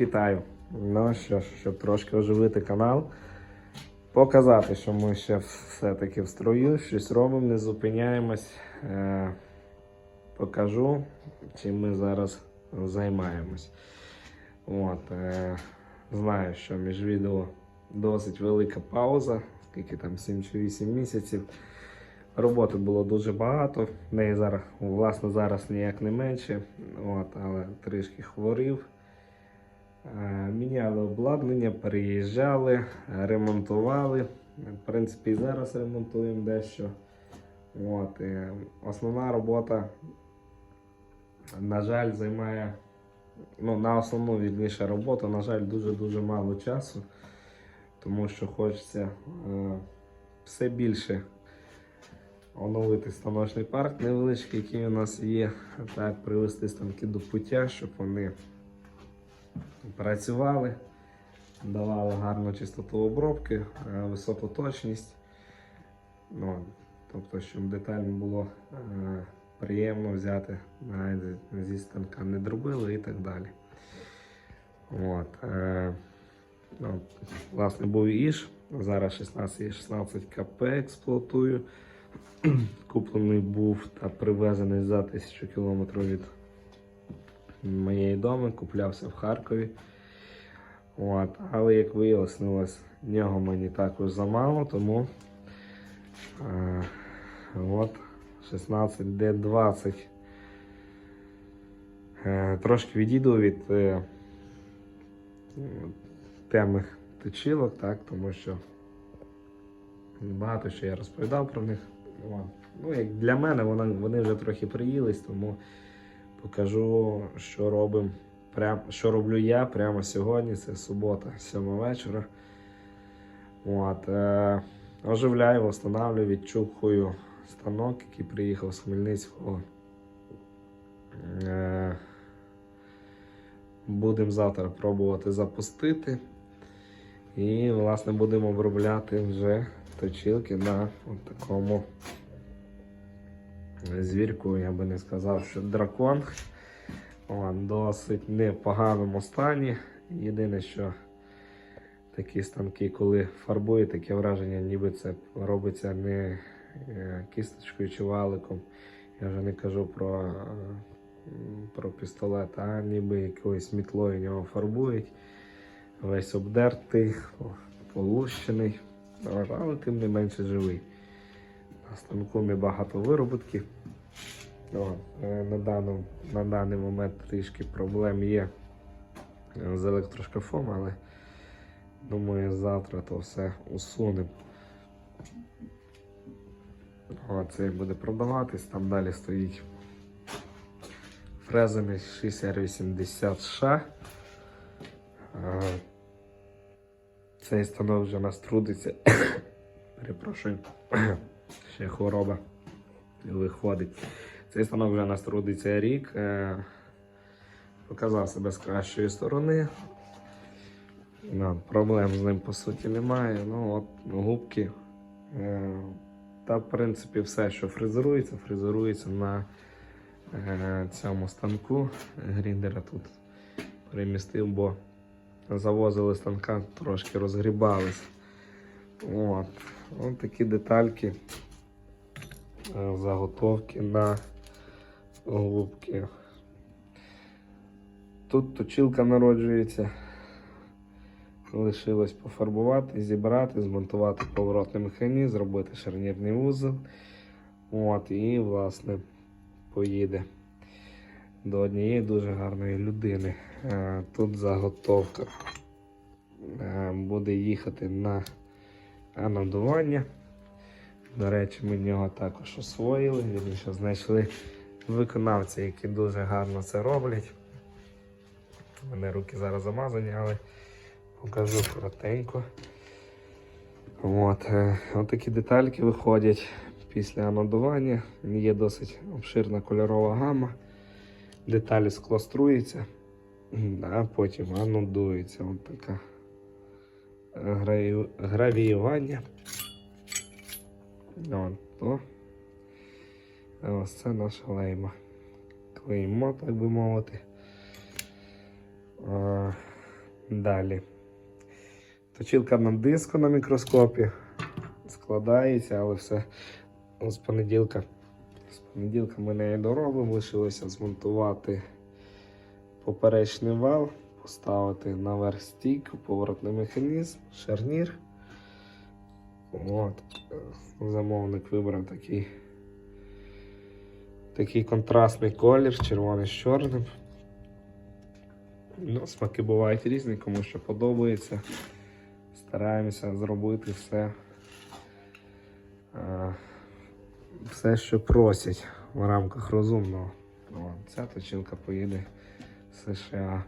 вітаю. Ну що ж, щоб трошки оживити канал, показати, що ми ще все-таки в строю, щось робимо, не зупиняємось. Е, покажу, чим ми зараз займаємось. От, е, знаю, що між відео досить велика пауза, скільки там 7 чи 8 місяців. Роботи було дуже багато. В зараз, власне, зараз ніяк не менше, от, але трішки хворів. Е, Міняли обладнання, переїжджали, ремонтували. В принципі, і зараз ремонтуємо дещо. От, е, основна робота, на жаль, займає ну, на основну вірніше роботу, на жаль, дуже-дуже мало часу, тому що хочеться е, все більше оновити станочний парк невеличкий, який у нас є, так, привести станки до пуття, щоб вони працювали, давали гарну чистоту обробки, е, високу точність. Ну, тобто, щоб детально було е, приємно взяти навіть зі станка не дробили і так далі. От, е, ну, власне, був Іж, зараз 16 і 16 КП експлуатую. Куплений був та привезений за тисячу кілометрів від моєї доми, куплявся в Харкові. От. Але як вияснилось, нього мені також замало, тому е, от 16D20. Е, трошки відійду від е, теми точилок, так, тому що багато що я розповідав про них. Ну, як для мене вони, вони вже трохи приїлись, тому покажу, що робимо. Прям, що роблю я прямо сьогодні, це субота, 7 вечора. От, е, оживляю, встановлюю, відчухую станок, який приїхав з Хмельницького. Е, будемо завтра пробувати запустити. І, власне, будемо обробляти вже точилки на такому звірку, я би не сказав, що дракон. О, досить непоганому стані. Єдине, що такі станки, коли фарбує, таке враження, ніби це робиться не е, кісточкою чи валиком. Я вже не кажу про, е, про пістолет, а ніби якоюсь мітлою нього фарбують. Весь обдертий, полущений, але тим не менше живий. На станку небагато вироботків. О, е, на, даному, на даний момент трішки проблем є з електрошкафом, але думаю, завтра то все усунемо. Це буде продаватись, там далі стоїть фрезами 6080 Е, Цей станок вже нас трудиться. Перепрошую, ще хвороба виходить. Цей станок вже нас трудиться рік. е, Показав себе з кращої сторони. Проблем з ним по суті немає. Ну от губки. е, Та в принципі все, що фрезерується, фрезерується на е, цьому станку. Гріндера тут перемістив, бо завозили станка, трошки розгрібались. От. От такі детальки. е, Заготовки на губки. Тут точилка народжується. Лишилось пофарбувати, зібрати, змонтувати поворотний механізм, зробити шарнірний вузол. От, і, власне, поїде до однієї дуже гарної людини. Е, Тут заготовка е, буде їхати на анодування. До речі, ми нього також освоїли, вірніше знайшли виконавця, які дуже гарно це роблять. У мене руки зараз замазані, але покажу коротенько. От, е, от такі детальки виходять після анодування. Є досить обширна кольорова гама. Деталі склоструються, а потім анодується. От така гравіювання. Ось це наша лейма. Клеймо, так би мовити. Далі. Точилка на диску на мікроскопі. Складається, але все з понеділка. З понеділка ми неї доробимо. Лишилося змонтувати поперечний вал, поставити наверх стійку, поворотний механізм, шарнір. От. Замовник вибрав такий, такий контрастний колір, червоний з чорним. Ну, смаки бувають різні, кому що подобається. Стараємося зробити все, е, все, що просять в рамках розумного. Ця точилка поїде в США.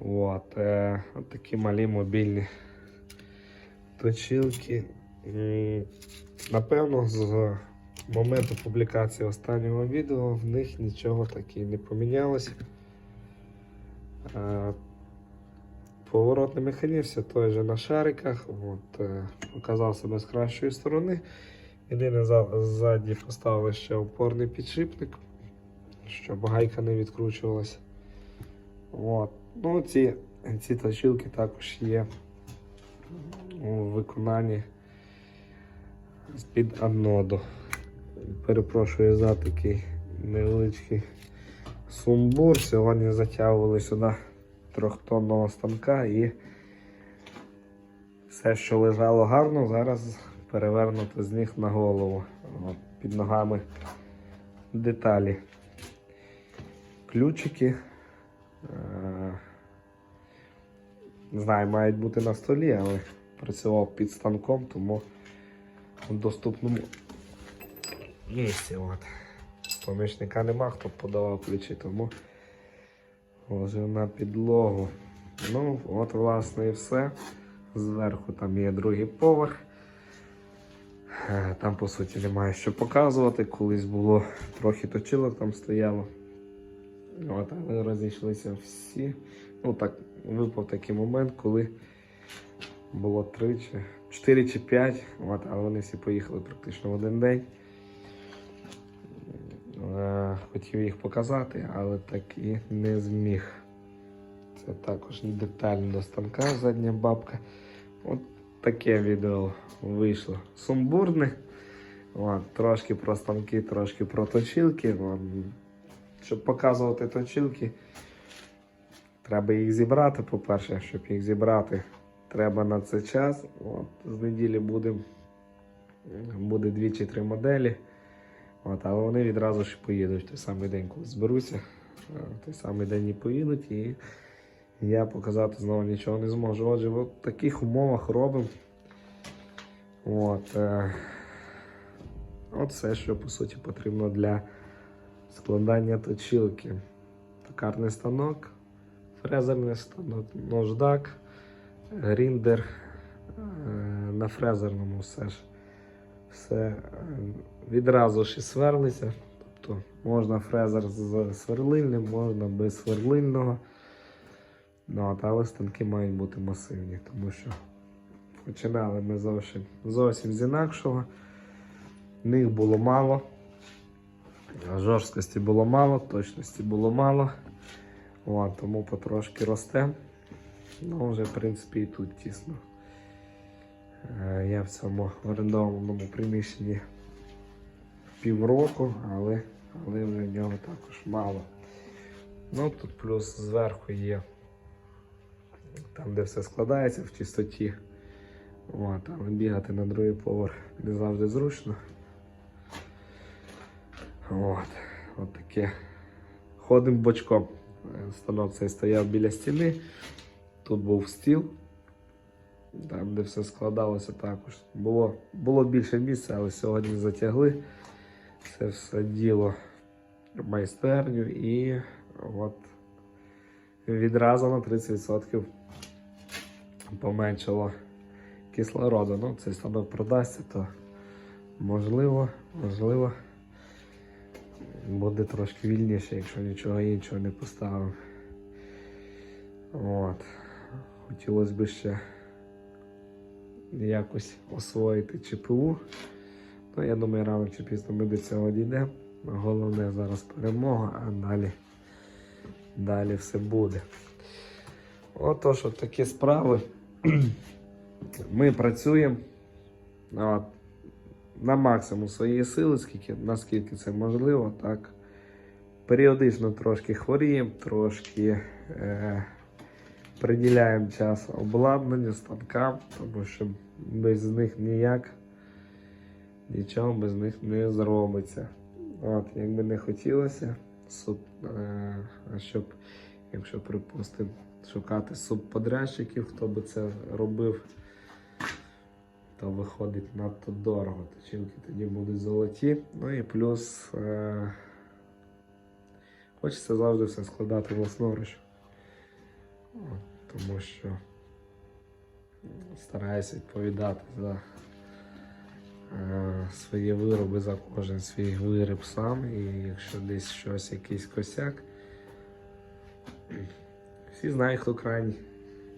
От, е, от такі малі мобільні точилки. Напевно, з моменту публікації останнього відео в них нічого таки не помінялося. Е, Поворотний механізм той же на шариках. От, е, показав себе з кращої сторони. Єдине за- ззаді поставили ще опорний підшипник, щоб гайка не відкручувалася. От. Ну, ці, ці точилки також є у виконанні з-під аноду. Перепрошую за такий невеличкий сумбур. Сьогодні затягували сюди трьохтонного станка і все, що лежало гарно, зараз перевернуто з них на голову. Під ногами деталі. Ключики. Е, Не знаю, мають бути на столі, але працював під станком, тому в доступному місці. От. Помічника нема, хто подавав ключі, тому ложив на підлогу. Ну, от, власне, і все. Зверху там є другий поверх. Е, Там, по суті, немає що показувати. Колись було трохи точилок там стояло. От, але розійшлися всі. Ну так, випав такий момент, коли було 3 чи 4 чи 5, от, але вони всі поїхали практично в один день. Е, Хотів їх показати, але так і не зміг. Це також детально до станка задня бабка. От таке відео вийшло сумбурне. От, трошки про станки, трошки про точилки. Щоб показувати точилки, треба їх зібрати. По-перше, щоб їх зібрати, треба на це час. От, з неділі буде, буде дві чи три моделі. От, але вони відразу ж поїдуть в той самий день, коли зберуся. е, В той самий день і поїдуть, і я показати знову нічого не зможу. Отже, в таких умовах робимо. От, е, от все, що по суті потрібно для складання точилки. Токарний станок, фрезерний станок, нождак, гріндер е, на фрезерному все ж. Все е, відразу ж і сверлиться. Тобто можна фрезер з сверлильним, можна без сверлильного. Ну, але станки мають бути масивні, тому що починали ми зовсім, зовсім з інакшого. В Них було мало. Жорсткості було мало, точності було мало. От, тому потрошки росте. Ну, вже, в принципі, і тут тісно. Е, Я в цьому орендованому приміщенні півроку, але, але вже в нього також мало. Ну, тут плюс зверху є там, де все складається в чистоті. От, але бігати на другий поверх не завжди зручно. От, от таке. Ходимо бочком. Е, Станок цей стояв біля стіни. Тут був стіл, там, де все складалося також. Було, було більше місця, але сьогодні затягли це все діло в майстерню і от відразу на 30% поменшало кислороду. Ну, цей станок продасться, то можливо, можливо, буде трошки вільніше, якщо нічого іншого не поставив. От. Хотілося б ще якось освоїти ЧПУ. Ну, я думаю, рано чи пізно ми до цього дійдемо. Головне зараз перемога, а далі, далі все буде. Отож, от такі справи. Ми працюємо от, на максимум своєї сили, скільки, наскільки це можливо, так. Періодично трошки хворіємо, трошки е, приділяємо час обладнанню, станкам, тому що без них ніяк нічого без них не зробиться. От, якби не хотілося, суп, е, щоб, якщо припустимо, шукати субподрядчиків, хто би це робив, то виходить надто дорого. Точилки тоді будуть золоті. Ну і плюс е, хочеться завжди все складати власноруч. Тому що стараюся відповідати за е, свої вироби за кожен свій виріб сам. І якщо десь щось, якийсь косяк, всі знають, хто крайній.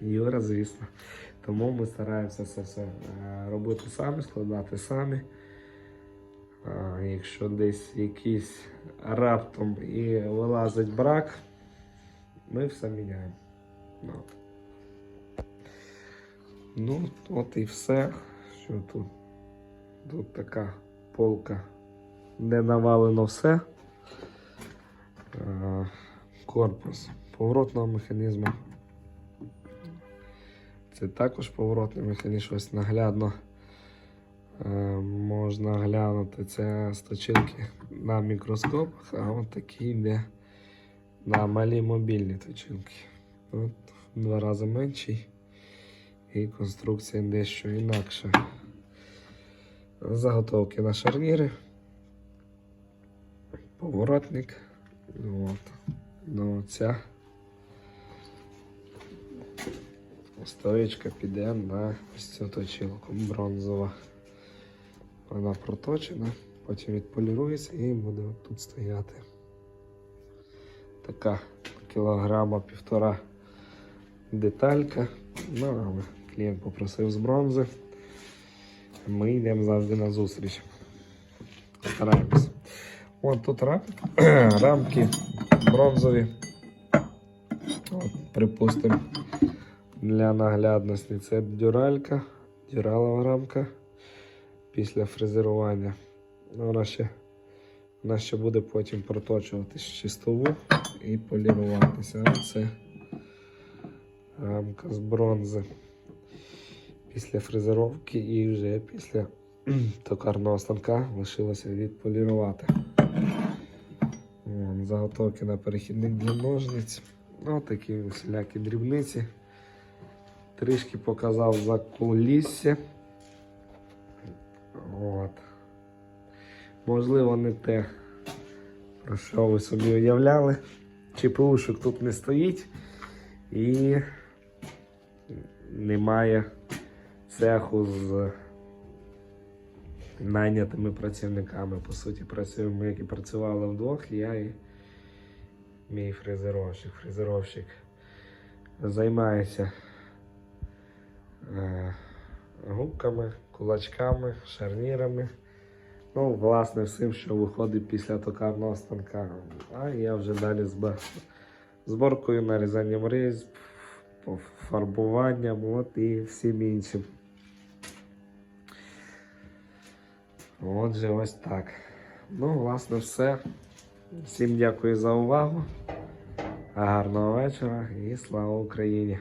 Юра, звісно. Тому ми стараємося це все е, робити самі, складати самі. Якщо десь якийсь раптом і вилазить брак, ми все міняємо. Ну. Ну, от і все. Що тут? Тут така полка, де навалено все. Е, Корпус поворотного механізму. Це також поворотний механізм, ось наглядно е, можна глянути. Це точилки на мікроскопах, а от такі йде на малі мобільні точилки. От два рази менший і конструкція дещо інакша. Заготовки на шарніри. Поворотник. От. Ну, ця стоєчка піде на ось цю точилку бронзова. Вона проточена, потім відполірується і буде тут стояти. Така кілограма півтора деталька. Ну, але клієнт попросив з бронзи. Ми йдемо завжди на зустріч. Стараємось. От тут рам... рамки бронзові. От, припустимо, для наглядності це дюралька, дюралова рамка після фрезерування. Вона ще, вона ще буде потім проточуватись чистову і поліруватися. А це рамка з бронзи. Після фрезеровки і вже після токарного станка лишилося відполірувати. Заготовки на перехідник для ножниць. Ну, такі усілякі дрібниці. Трішки показав за кулісся. От. Можливо, не те, про що ви собі уявляли. ЧПУшок тут не стоїть і немає цеху з найнятими працівниками. По суті, працюємо, як і працювали вдвох, я і мій фрезеровщик. Фрезеровщик займається губками, кулачками, шарнірами. Ну, власне, всім, що виходить після токарного станка. А я вже далі зборкою, нарізанням різьб, фарбуванням от, і всім іншим. Отже, ось так. Ну, власне, все. Всім дякую за увагу. Гарного вечора і слава Україні!